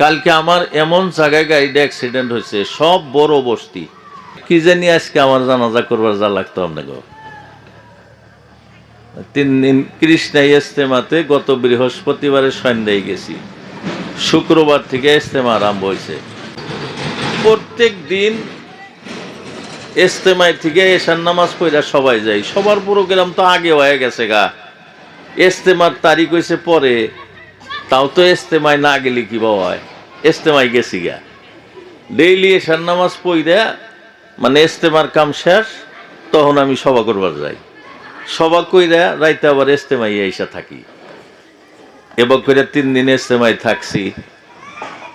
কালকে আমার এমন জায়গায় গাড়িটা অ্যাক্সিডেন্ট হয়েছে, সব বড় বস্তি। কি জানি আজকে আমার জানাজা করবার যা লাগতো আপনাকে তিন দিন কৃষ্ণা ইস্তেমাতে গত বৃহস্পতিবারে সন্ধ্যায় গেছি। শুক্রবার থেকে ইস্তেমা আরম্ভ হয়েছে। প্রত্যেক দিন ইস্তেমায় থেকে এশার নামাজ পড়া সবাই যায়। সবার প্রোগ্রাম তো আগে হয়ে গেছে গা। ইস্তেমার তারিখ হয়েছে পরে। তাও তো ইস্তেমায় না গেলে কি বা হয় ইস্তেমায় গেছি গা। ডেইলি এসার নামাজ পড়া মানে ইস্তেমার কাম শেষ, তখন আমি সভা করবার যাই। সভা কইরা রাইতে আবার ইস্তেমাই এসে থাকি। এবার করে তিন দিন ইস্তেমায় থাকছি।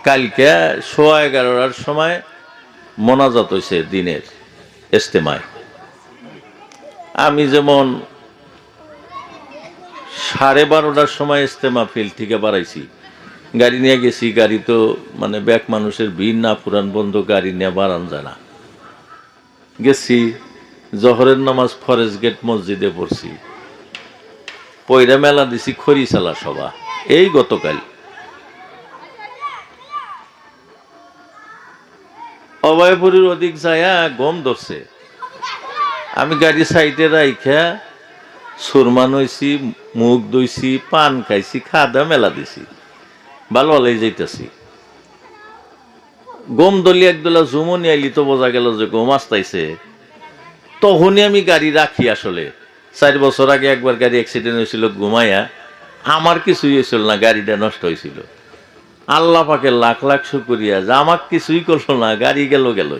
কালকে সোয়া এগারোটার সময় মোনাজাত হয়েছে দিনের ইস্তেমায়। আমি যেমন সাড়ে বারোটার সময় ইস্তেমা ফিল্ড থেকে বাড়াইছি। গাড়ি নিয়ে গেছি, গাড়ি তো মানে ব্যাক মানুষের ভিড় না, পুরান বন্ধ, গাড়ি নিয়ে বাড়ান যায় না। গেছি, জহরের নামাজ ফরেস্ট গেট মসজিদে পড়ছি। পয়রা মেলা দিছি খরিসালা সভা, এই গতকাল। অভয়পুরীর অধিক যায়া গম ধরছে। আমি গাড়ি সাইডে রাইখা সুরমান হইছি মুখ দইছি পান খাইছি খাদা মেলা দিছি। ভালো ভালোই যাইতেছি। গম দলি একদলা জুমনি আইলি তো বোঝা গেল যে গম আসতাইছে। তখনই আমি গাড়ি রাখি আসলে। চার বছর আগে একবার গাড়ি অ্যাক্সিডেন্ট হয়েছিল ঘুমাইয়া। আমার কিছুই হয়েছিল না, গাড়িটা নষ্ট হয়েছিল। আল্লাহ পাকে লাখ লাখ শুকরিয়া যে আমার কিছুই করল না, গাড়ি গেল গেল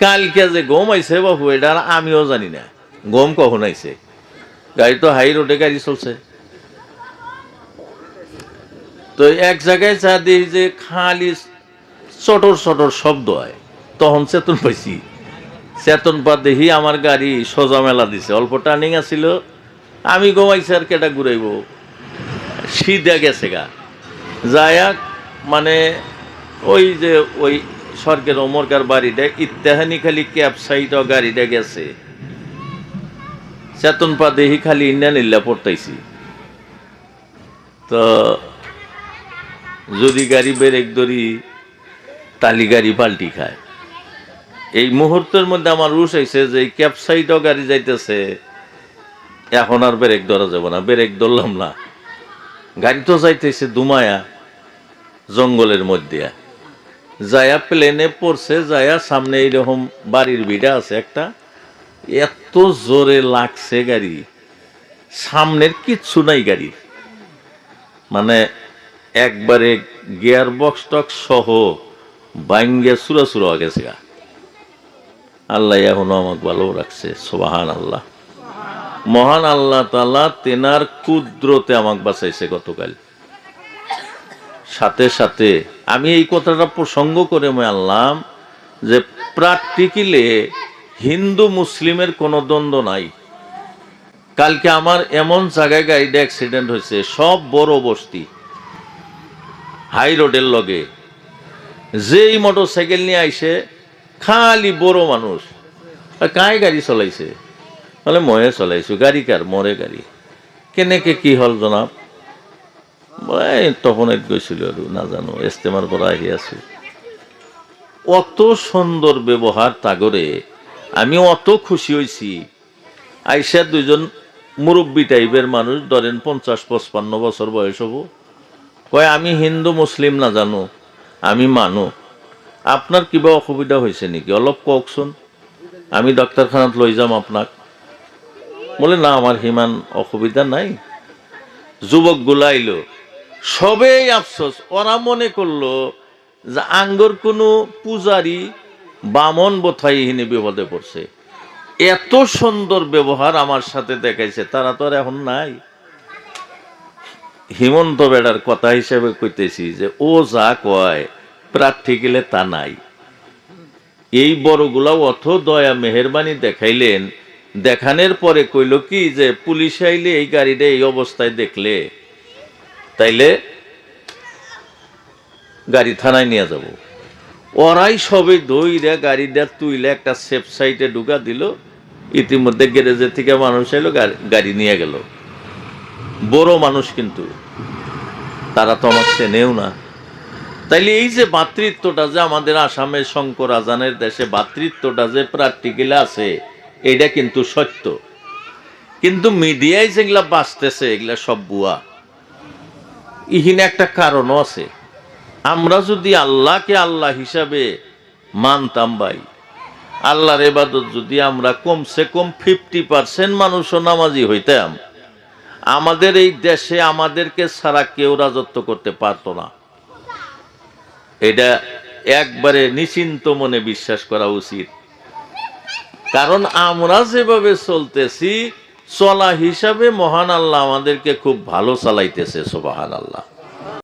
কালকে যে গম আইছে বাবু এটা আমিও জানি না। গম কখন আইছে? গাড়ি তো হাই রোডে গাড়ি চলছে। তো এক জায়গায় যা দিই যে খালি চটর চটর শব্দ হয়, তখন চেতন পাইছি। চেতন পা দেখি আমার গাড়ি সোজা মেলা দিছে। অল্প টার্নিং আছিল, আমি ঘুমাইছি আর কেটা ঘুরাইব? সিধা গেছে গা। যায়া মানে ওই যে ওই সরকার ওমরকার বাড়িটা ইত্যাহানি খালি ক্যাব সাইড গাড়িটা গেছে। চেতন পা দেখি খালি ইন্ডিয়ান ইল্লা পড়তাইছি। তো যদি গাড়ি ব্রেক ধরি তালি গাড়ি পাল্টি খায়। এই মুহূর্তের মধ্যে আমার রুশ হয়েছে যে ক্যাব সাইডও গাড়ি যাইতেছে, এখন আর ব্রেক ধরা যাবে না, ব্রেক ধরলাম না। গাড়ি তো যাইতেছে দুমায়া, জঙ্গলের মধ্যে। যায়া প্লেনে পড়ছে, যায়া সামনে এইরকম বাড়ির বিড়া আছে একটা। এত জোরে লাগছে গাড়ি। সামনের কিচ্ছু নাই গাড়ির মানে একবারে গিয়ার বক্স টক সহ বাইঙ্গে সুরা সুরা গেছে গা। আল্লাহ এখনও আমাকে ভালো রাখছে সোবাহান আল্লাহ মহান আল্লাহ তালা তেনার কুদ্রতে আমাকে বাঁচাইছে গতকাল। সাথে সাথে আমি এই কথাটা প্রসঙ্গ করে আমি আনলাম যে প্র্যাকটিক্যালি হিন্দু মুসলিমের কোনো দ্বন্দ্ব নাই। কালকে আমার এমন জায়গায় গাড়িটা অ্যাক্সিডেন্ট হয়েছে, সব বড় বস্তি হাই রোডের লগে। যেই মোটর সাইকেল নিয়ে আইসে খালি বড় মানুষ। কায় গাড়ি চলাইছে? বলে, ময়ে চলাইছো, গাড়ি কার? মরে গাড়ি। কেনেকে কি হল জনাব? এই এক গৈছিল আৰু, নাজানো ইস্তেমার পৰা আহি আছো। অত সুন্দর ব্যবহার তাগরে আমি অত খুশি হয়েছি আইসা দুজন মুরব্বী টাইপের মানুষ, ধরেন পঞ্চাশ, পঁচপান্ন বছর বয়স হব। কয়, আমি হিন্দু, মুসলিম না জানো, আমি মানো। আপনার কিবা অসুবিধা হৈছে নেকি? অলপ কওকচোন আমি ডাক্তারখানাত লৈ যাম আপোনাক। বলে, না, আমার সিমান অসুবিধা নাই। যুবক গুলাইলো সবেই আফসোস, ওরা মনে করল যে আঙ্গর কোনো পূজারি বামন বোথাইহিনী বিপদে পড়ছে। এত সুন্দর ব্যবহার আমার সাথে দেখাইছে, তারা তো আর এখন নাই। হিমন্ত বেড়ার কথা হিসেবে কইতেছি যে, ও যা কয় প্র্যাকটিক্যালে তা নাই। এই বড়গুলা অথ দয়া মেহরবানি দেখাইলেন, দেখানোর পরে কইল কি যে, পুলিশ আইলে এই গাড়িটা এই অবস্থায় দেখলে, তাইলে গাড়ি থানায় নিয়ে যাব। ওরাই সবে দইরা গাড়িটা তুইলে একটা সেফ সাইডে ঢুকা দিল। ইতিমধ্যে গ্যারেজের থেকে মানুষ এলো, গাড়ি- নিয়ে গেল। বড় মানুষ কিন্তু। তারা তো আমার চেনেও না। তাইলে এই যে ভাতৃত্বটা যে আমাদের আসামের শঙ্কর আজানের দেশে ভাতৃত্বটা যে প্র্যাকটিক্যালি আছে, এটা কিন্তু সত্য। কিন্তু মিডিয়ায় যেগুলা বাঁচতেছে, এগুলা সব বুয়া ইহিনে একটা কারণও আছে। আমরা যদি আল্লাহকে আল্লাহ হিসাবে মানতাম ভাই, আল্লাহর এবাদত যদি আমরা কমসে কম ফিফটি পার্সেন্ট মানুষও নামাজি হইতাম, আমাদের এই দেশে আমাদেরকে ছাড়া কেউ রাজত্ব করতে পারতো না। এটা একবারে নিশ্চিন্ত মনে বিশ্বাস করা উচিত। কারণ আমরা যেভাবে চলতেছি, চলা হিসাবে মহান আল্লাহ আমাদেরকে খুব ভালো চালাইতেছে সোবাহান আল্লাহ